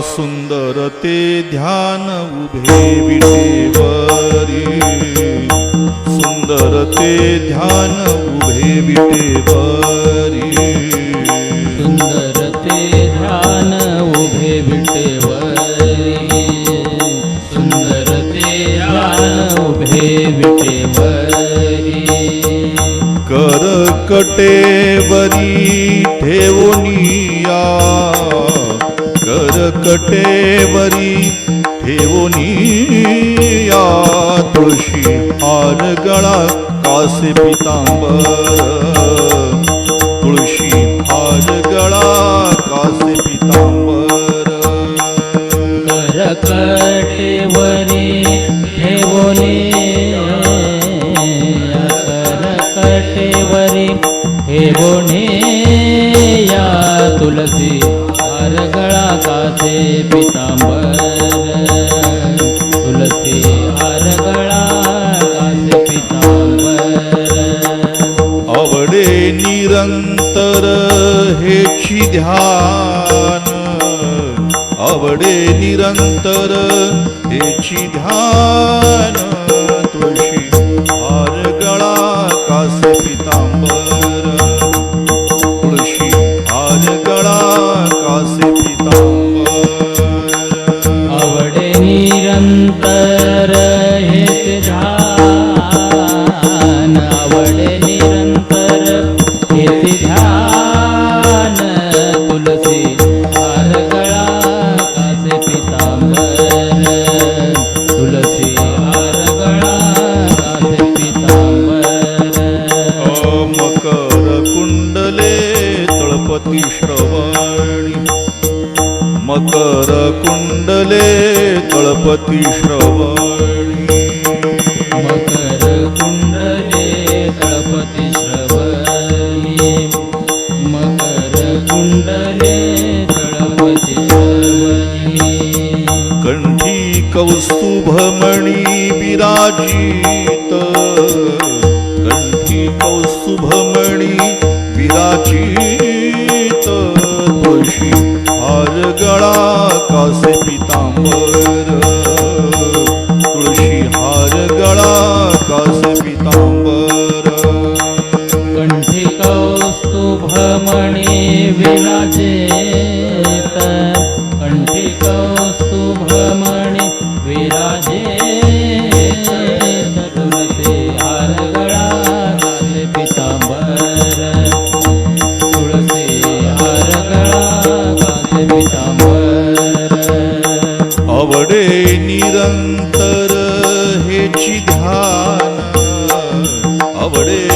सुंदर ते ध्यान उभे विटेवरी. सुंदर ते ध्यान उभे विटेवरी. सुंदर ते ध्यान उभे विटेवरी. सुंदर ते ध्यान उभे विटेवरी. कर कटेवरी ठेवोनिया कर कटेवरी ठेवोनिया तुळशी हार गळा कासे पितांबर. तुळशी हार गळा कासे पितांबर. करकटेवरी ठेवोनी करकटेवरी ठेवोनी आवडे निरंतर हेची ध्यान तुळशी हार गळा कासे पितांबर. तुळशी हार गळा कासे पितांबर. आवडे निरंतर हे ध्यान. आवडे निरंतर मकरकुण्डले कलपति श्रवति मकरकुण्डले कुण्डले श्रवणि। कण्ठी कौस्तुभमणि विराजित। कण्ठी कौस्तुभमणि विराजित। आवडे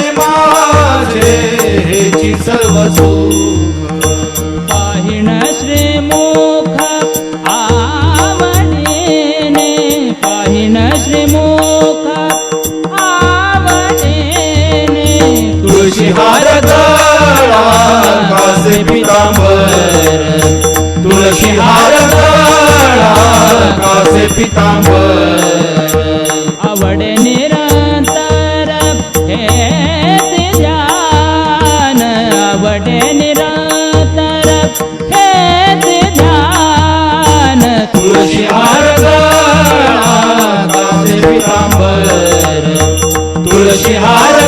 शिहार कासे पितांबर. आवडे निरंतर हे ध्यान. आवडे निरंतर हे ध्यान. तुळशीहार कासे पितांबर. तुळशीहार